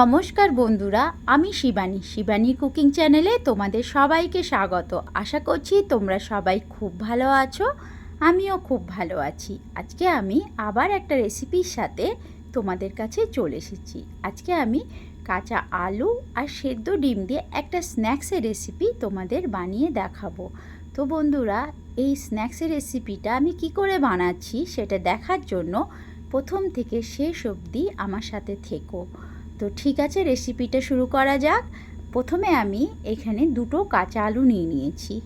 নমস্কার বন্ধুরা, আমি শিবানী। শিবানী কুকিং চ্যানেলে তোমাদের সবাইকে স্বাগত। আশা করছি তোমরা সবাই খুব ভালো আছো, আমিও খুব ভালো আছি। আজকে আমি আবার একটা রেসিপির সাথে তোমাদের কাছে চলে এসেছি। আজকে আমি কাঁচা আলু আর সেদ্ধ ডিম দিয়ে একটা স্ন্যাক্সের রেসিপি তোমাদের বানিয়ে দেখাবো। তো বন্ধুরা, এই স্ন্যাক্সের রেসিপিটা আমি কি করে বানাচ্ছি সেটা দেখার জন্য প্রথম থেকে শেষ অবধি আমার সাথে থেকো। তো ঠিক আছে রেসিপিটা শুরু করা যাক। প্রথমে আমি এখানে দুটো কাঁচা আলু নিয়ে নিয়েছি।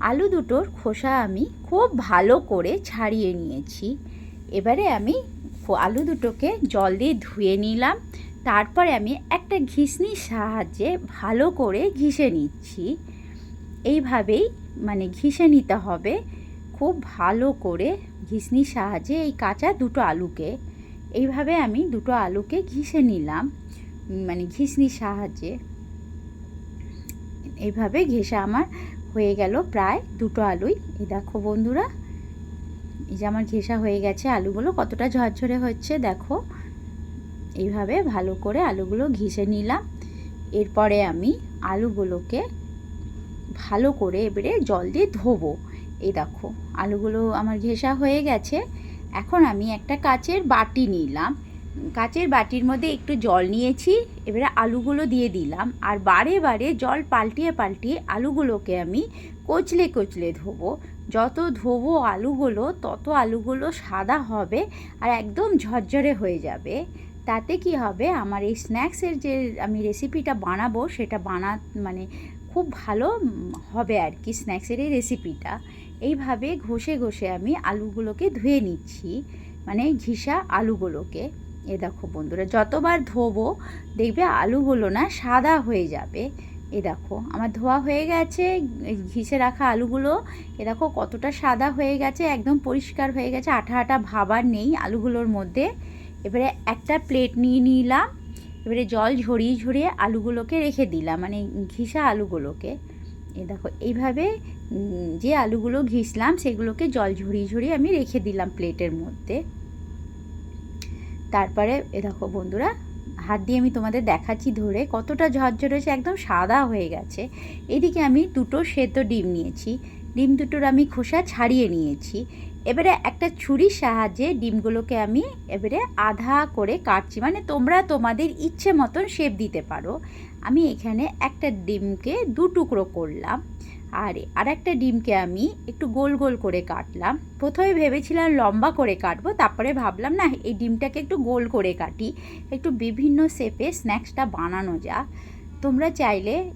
আলু দুটোর খোসা আমি খুব ভালো করে ছাড়িয়ে নিয়েছি। এবারে আমি আলু দুটোকে জল দিয়ে ধুয়ে নিলাম। তারপরে আমি একটা ঘিসনির সাহায্যে ভালো করে ঘিষে নিচ্ছি। এইভাবেই মানে ঘিষে নিতে হবে। খুব ভালো করে ঘিসনির সাহায্যে এই কাঁচা দুটো আলুকে। এইভাবে আমি দুটো আলুকে ঘিষে নিলাম। মানে ঘিসনির সাহায্যে এইভাবে ঘেঁষে আমার হয়ে গেল প্রায় দুটো আলুই। এই দেখো বন্ধুরা, এই যে আমার ঘেঁষা হয়ে গেছে আলুগুলো কতটা ঝরঝরে হচ্ছে দেখো। এইভাবে ভালো করে আলুগুলো ঘিষে নিলাম। এরপরে আমি আলুগুলোকে ভালো করে এবারে জল দিয়ে ধোবো। এই দেখো, আলুগুলো আমার ঘেঁষা হয়ে গেছে। এখন আমি একটা কাচের বাটি নিলাম। কাচের বাটির মধ্যে একটু জল নিয়েছি, এবারে আলুগুলো দিয়ে দিলাম। আর বারে বারে জল পাল্টিয়ে পাল্টিয়ে আলুগুলোকে আমি কচলে কচলে ধোবো। যত ধোবো আলুগুলো, তত আলুগুলো সাদা হবে আর একদম ঝরঝরে হয়ে যাবে। তাতে কি হবে? আমার এই স্ন্যাক্সের যে আমি রেসিপিটা বানাবো, সেটা বানা মানে খুব ভালো হবে আর কি স্ন্যাক্সের এই রেসিপিটা। এইভাবে ঘষে ঘষে আমি আলুগুলোকে ধুয়ে নিচ্ছি মানে ঘিসা আলুগুলোকে। এ দেখো বন্ধুরা, যতবার ধোবো দেখবে আলুগুলো না সাদা হয়ে যাবে। এ দেখো, আমার ধোয়া হয়ে গেছে ঘিসে রাখা আলুগুলো, এ দেখো কতটা সাদা হয়ে গেছে, একদম পরিষ্কার হয়ে গেছে, আঠা আঠা ভাবার নেই আলুগুলোর মধ্যে। এবারে একটা প্লেট নিয়ে নিলাম, এবারে জল ঝরিয়ে ঝরিয়ে আলুগুলোকে রেখে দিলাম মানে ঘিসা আলুগুলোকে। এ দেখো, এইভাবে যে আলুগুলো ঘিসলাম, সেগুলোকে জল ঝরিয়ে ঝরিয়ে আমি রেখে দিলাম প্লেটের মধ্যে। তারপরে, এ দেখো বন্ধুরা, হাত দিয়ে আমি তোমাদের দেখাচ্ছি ধরে কতটা ঝরঝর হয়েছে একদম সাদা হয়ে গেছে। এদিকে আমি দুটো সেদ্ধ ডিম নিয়েছি। ডিম দুটোর আমি খোসা ছাড়িয়ে নিয়েছি। এবারে একটা ছুরির সাহায্যে ডিমগুলোকে আমি এবারে আধা করে কাটছি। মানে তোমরা তোমাদের ইচ্ছে মতন শেপ দিতে পারো। আমি এখানে একটা ডিমকে দু টুকরো করলাম। আর আর একটা ডিমকে আমি একটু গোল গোল করে কাটলাম। প্রথমে ভেবেছিলাম লম্বা করে কাটবো, তারপরে ভাবলাম, না, এই ডিমটাকে একটু গোল করে কাটি, একটু বিভিন্ন শেপে স্ন্যাক্সটা বানানো যাক। তোমরা চাইলে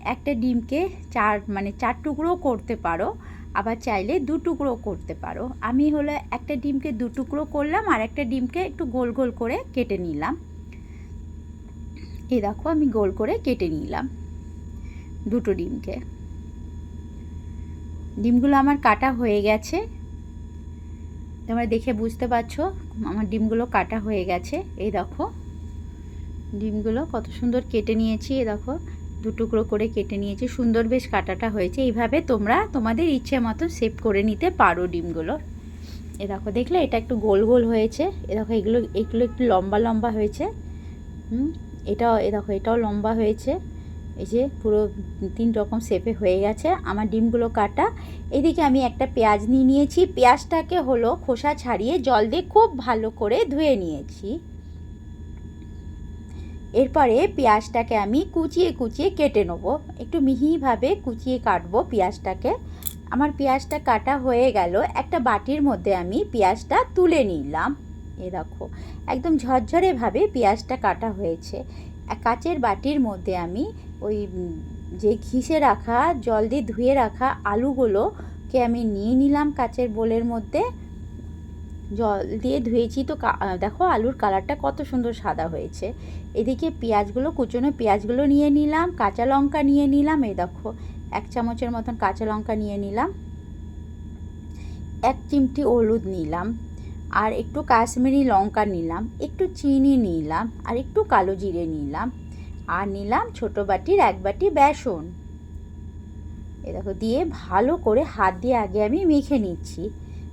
একটা ডিমকে চার মানে চার টুকরো করতে পারো, আবার চাইলে দু টুকরো করতে পারো। আমি হলো একটা ডিমকে দু টুকরো করলাম, আর একটা ডিমকে একটু গোল গোল করে কেটে নিলাম। এই দেখো, আমি গোল করে কেটে নিলাম দুটো ডিমকে। ডিমগুলো আমার কাটা হয়ে গেছে। তোমরা দেখে বুঝতে পারছ, আমার ডিমগুলো কাটা হয়ে গেছে। এই দেখো, ডিমগুলো কত সুন্দর কেটে নিয়েছি। এ দেখো, দু টুকরো করে কেটে নিয়েছি। সুন্দর বেশ কাটাটা হয়েছে। এইভাবে তোমরা তোমাদের ইচ্ছে মতো সেভ করে নিতে পারো ডিমগুলো। এ দেখো, দেখলে এটা একটু গোল গোল হয়েছে। এ দেখো, এগুলো এগুলো একটু লম্বা লম্বা হয়েছে। হুম, এটাও এ দেখো, এটাও লম্বা হয়েছে। এই যে পুরো তিন রকম শেপে হয়ে গেছে। আমার ডিমগুলো কাটা। এদিকে আমি একটা পেঁয়াজ নিয়ে নিয়েছি। পেঁয়াজটাকে হলো খোসা ছাড়িয়ে জল দিয়ে খুব ভালো করে ধুয়ে নিয়েছি। এরপরে পেঁয়াজটাকে আমি কুচিয়ে কুচিয়ে কেটে নেব। একটু মিহিভাবে কুচিয়ে কাটবো পেঁয়াজটাকে। আমার পেঁয়াজটা কাটা হয়ে গেল। একটা বাটির মধ্যে আমি পেঁয়াজটা তুলে নিলাম। এ দেখো, একদম ঝরঝরেভাবে পেঁয়াজটা কাটা হয়েছে। কাচের বাটির মধ্যে আমি ওই যে ঘিসে রাখা, জল দিয়ে ধুয়ে রাখা আলুগুলোকে আমি নিয়ে নিলাম কাচের বোলের মধ্যে। জল দিয়ে ধুয়েছি তো দেখো আলুর কালারটা কত সুন্দর সাদা হয়েছে। এদিকে পেঁয়াজগুলো, কুচনো পেঁয়াজগুলো নিয়ে নিলাম, কাঁচা লঙ্কা নিয়ে নিলাম, এই দেখো, এক চামচের মতন কাঁচা লঙ্কা নিয়ে নিলাম। এক চিমটি হলুদ নিলাম। আর একটু কাশ্মীরি লঙ্কা নিলাম, একটু চিনি নিলাম, আর একটু কালো জিরে নিলাম, আর নিলাম ছোটো বাটির এক বাটি বেসন। এ দেখো, দিয়ে ভালো করে হাত দিয়ে আগে আমি মেখে নিচ্ছি।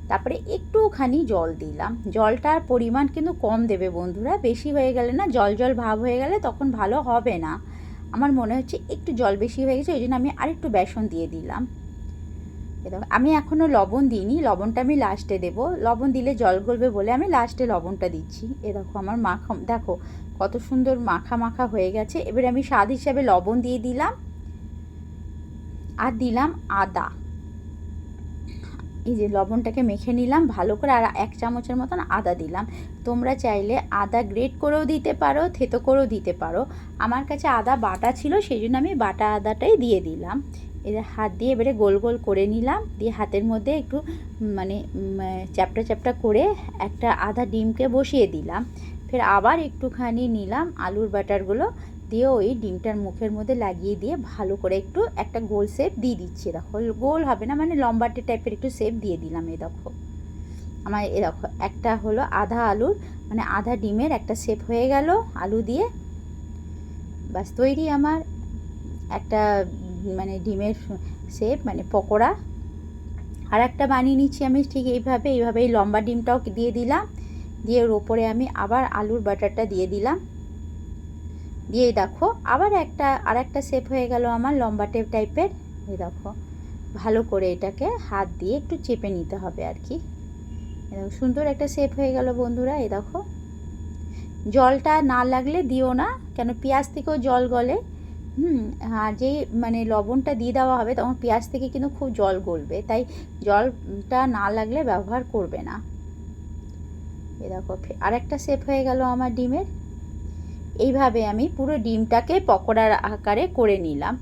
তারপরে একটুখানি জল দিলাম। জলটার পরিমাণ কিন্তু কম দেবে বন্ধুরা, বেশি হয়ে গেলে না জল জল ভাব হয়ে গেলে তখন ভালো হবে না। আমার মনে হচ্ছে একটু জল বেশি হয়ে গেছে, ওই জন্য আমি আরেকটু বেসন দিয়ে দিলাম। আমি এখনও লবণ দিইনি, লবণটা আমি লাস্টে দেবো। লবণ দিলে জল গলবে বলে আমি লাস্টে লবণটা দিচ্ছি। এ দেখো আমার মাখা, দেখো কত সুন্দর মাখা মাখা হয়ে গেছে। এবার আমি স্বাদ হিসাবে লবণ দিয়ে দিলাম আর দিলাম আদা। এই যে লবণটাকে মেখে নিলাম, ভালো করে আর এক চামচের মতন আদা দিলাম। তোমরা চাইলে আদা গ্রেট করেও দিতে পারো, থেতো করেও দিতে পারো। আমার কাছে আদা বাটা ছিল, সেই জন্য আমি বাটা আদাটাই দিয়ে দিলাম। এবার হাত দিয়ে এবারে গোল গোল করে নিলাম। দিয়ে হাতের মধ্যে একটু মানে চ্যাপটা চ্যাপটা করে একটা আধা ডিমকে বসিয়ে দিলাম। ফের আবার একটুখানি নিলাম আলুর বাটারগুলো। দিয়ে ওই ডিমটার মুখের মধ্যে লাগিয়ে দিয়ে ভালো করে একটু একটা গোল শেপ দিয়ে দিচ্ছি। দেখো, গোল হবে না মানে লম্বাটে টাইপের একটু শেপ দিয়ে দিলাম এ দেখো। আমার এ দেখো, একটা হলো আধা আলুর মানে আধা ডিমের একটা শেপ হয়ে গেল আলু দিয়ে। বাস তৈরি আমার একটা মানে ডিমের শেপ মানে পকোড়া। আর একটা বানিয়ে নিচ্ছি আমি ঠিক এইভাবে এইভাবে এই লম্বা ডিমটাও দিয়ে দিলাম। দিয়ে ওর ওপরে আমি আবার আলুর বাটারটা দিয়ে দিলাম। দিয়ে দেখো, আবার একটা আর একটা শেপ হয়ে গেল আমার লম্বা টেপ টাইপের। এই দেখো, ভালো করে এটাকে হাত দিয়ে একটু চেপে নিতে হবে আর কি। সুন্দর একটা শেপ হয়ে গেল বন্ধুরা, এই দেখো। জলটা না লাগলে দিও না, কেন পেঁয়াজ থেকেও জল গলে। হুম, আর যেই মানে লবণটা দিয়ে দেওয়া হবে তখন পেঁয়াজ থেকে কিন্তু খুব জল গলবে, তাই জলটা না লাগলে ব্যবহার করবে না। এ দেখো আরেকটা শেপ হয়ে গেল আমার ডিমের। এইভাবে আমি পুরো ডিমটাকে পকোড়ার আকারে করে নিলাম।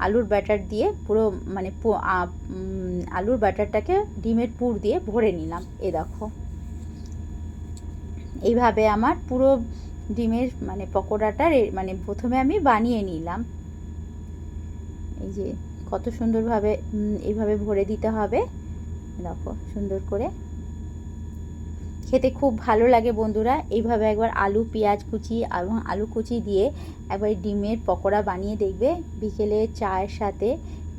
আলুর ব্যাটার দিয়ে পুরো মানে আলুর ব্যাটারটাকে ডিমের পুর দিয়ে ভরে নিলাম। এ দেখো, এইভাবে আমার পুরো ডিমের মানে পকোড়াটা মানে প্রথমে আমি বানিয়ে নিলাম। এই যে কত সুন্দরভাবে এইভাবে ভরে দিতে হবে। দেখো, সুন্দর করে। খেতে খুব ভালো লাগে বন্ধুরা। এইভাবে একবার আলু, পেঁয়াজ কুচি এবং আলু কুচি দিয়ে একবার ডিমের পকোড়া বানিয়ে দেখবে। বিকেলে চায়ের সাথে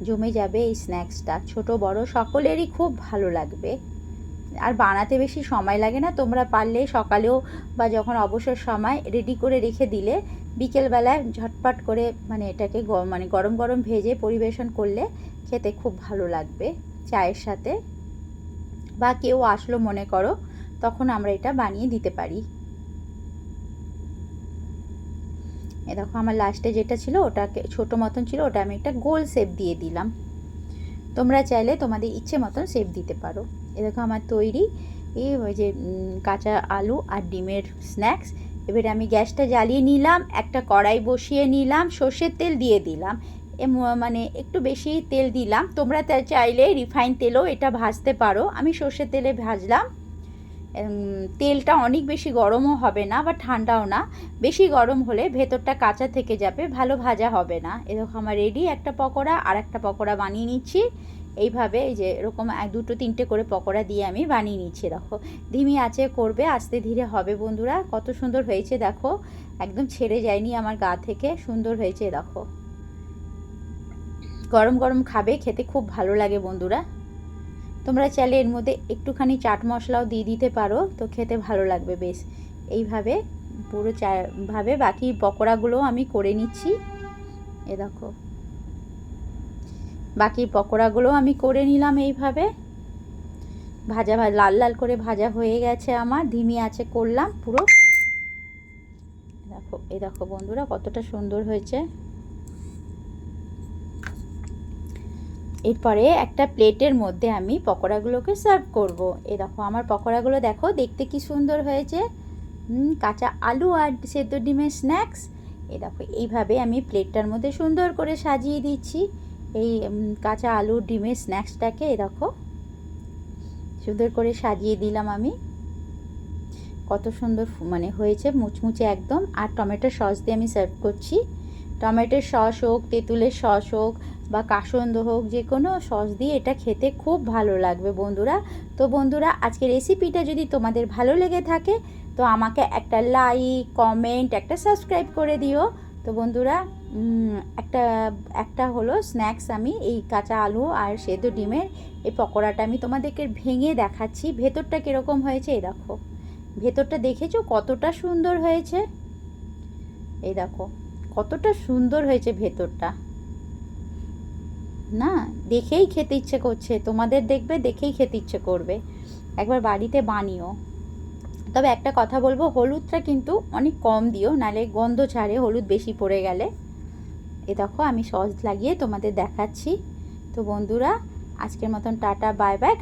জমে যাবে এই স্ন্যাক্সটা। ছোট, বড় সকলেরই খুব ভালো লাগবে। আর বানাতে বেশি সময় লাগে না। তোমরা পারলে সকালেও বা যখন অবসর সময় রেডি করে রেখে দিলে বিকেলবেলায় ঝটপট করে মানে এটাকে মানে গরম গরম ভেজে পরিবেশন করলে খেতে খুব ভালো লাগবে চায়ের সাথে। বা কেউ আসলো মনে করো, তখন আমরা এটা বানিয়ে দিতে পারি। এ দেখো আমার লাস্টে যেটা ছিল ওটাকে ছোটো মতন ছিল, ওটা আমি একটা গোল শেপ দিয়ে দিলাম। তোমরা চাইলে তোমাদের ইচ্ছে মতন শেপ দিতে পারো। দেখো আমার তৈরি। এই ওই যে কাঁচা আলু আর ডিমের স্ন্যাক্স এবারে আমি গ্যাসটা জ্বালিয়ে নিলাম, একটা কড়াই বসিয়ে নিলাম, সর্ষের তেল দিয়ে দিলাম। এ মানে একটু বেশি তেল দিলাম। তোমরা চাইলে রিফাইন তেলও এটা ভাজতে পারো। আমি সর্ষের তেলে ভাজলাম। তেলটা অনেক বেশি গরমও হবে না বা ঠান্ডাও না। বেশি গরম হলে ভেতরটা কাঁচা থেকে যাবে, ভালো ভাজা হবে না। এরকম আমার রেডি একটা পকোড়া আর একটা পকোড়া বানিয়ে নিচ্ছি। এইভাবে এই যে এরকম দুটো, তিনটে করে পকোড়া দিয়ে আমি বানিয়ে নিচ্ছি, দেখো। ধিমি আছে, করবে, আস্তে ধীরে হবে বন্ধুরা, কত সুন্দর হয়েছে, দেখো। একদম ছেড়ে যায়নি আমার গা থেকে, সুন্দর হয়েছে, দেখো। গরম গরম খাবে, খেতে খুব ভালো লাগে বন্ধুরা। তোমরা চাইলে এর মধ্যে একটুখানি চাট মশলাও দিয়ে দিতে পারো, তো খেতে ভালো লাগবে, বেশ। এইভাবে পুরো চা, ভাবে বাকি পকোড়াগুলো আমি করে নিচ্ছি। এ দেখো। বাকি পকোড়াগুলো আমি করে নিলাম এইভাবে। ভাজা লাল লাল করে ভাজা হয়ে গেছে আমার, ধিমি আছে করলাম পুরো। দেখো, এই দেখো বন্ধুরা কতটা সুন্দর হয়েছে। এরপরে একটা প্লেটের মধ্যে আমি পকোড়াগুলোকে সার্ভ করব। এ দেখো, আমার পকোড়াগুলো দেখো, দেখতে কি সুন্দর হয়েছে। কাঁচা আলু আর সেদ্ধ ডিমের স্ন্যাক্স এ দেখো, এইভাবে আমি প্লেটটার মধ্যে সুন্দর করে সাজিয়ে দিচ্ছি। এই কাঁচা আলু ডিমের স্ন্যাক্সটাকে এ দেখো। সুন্দর করে সাজিয়ে দিলাম আমি। কত সুন্দর মানে হয়েছে মুচমুচে একদম। আর টমেটো সস দিয়ে আমি সার্ভ করছি। টমেটোর সস হোক, তেঁতুলের সস হোক, বা কাসন্দ হোক, যে কোনো সস দিয়ে এটা খেতে খুব ভালো লাগবে বন্ধুরা। তো বন্ধুরা আজকে রেসিপিটা যদি তোমাদের ভালো লেগে থাকে, তো আমাকে একটা লাইক, কমেন্ট, একটা সাবস্ক্রাইব করে দিও। তো বন্ধুরা একটা একটা হলো স্ন্যাক্স আমি এই কাঁচা আলু আর সেদ্ধ ডিমের এই পকোড়াটা আমি তোমাদেরকে ভেঙে দেখাচ্ছি। ভেতরটা কীরকম হয়েছে এই দেখো। ভেতরটা দেখেছ? কতটা সুন্দর হয়েছে? এই দেখো, কতটা সুন্দর হয়েছে ভেতরটা। না, দেখেই খেতে ইচ্ছে করছে। তোমাদের দেখবে, দেখেই খেতে ইচ্ছে করবে। একবার বাড়িতে বানিও। তবে একটা কথা বলব, হলুদটা কিন্তু অনেক কম দিও, নালে গন্ধ ছাড়ে, হলুদ বেশি পড়ে গেলে। এ দেখো আমি সস লাগিয়ে তোমাদের দেখাচ্ছি। তো বন্ধুরা আজকের মতন টাটা বাই বাই।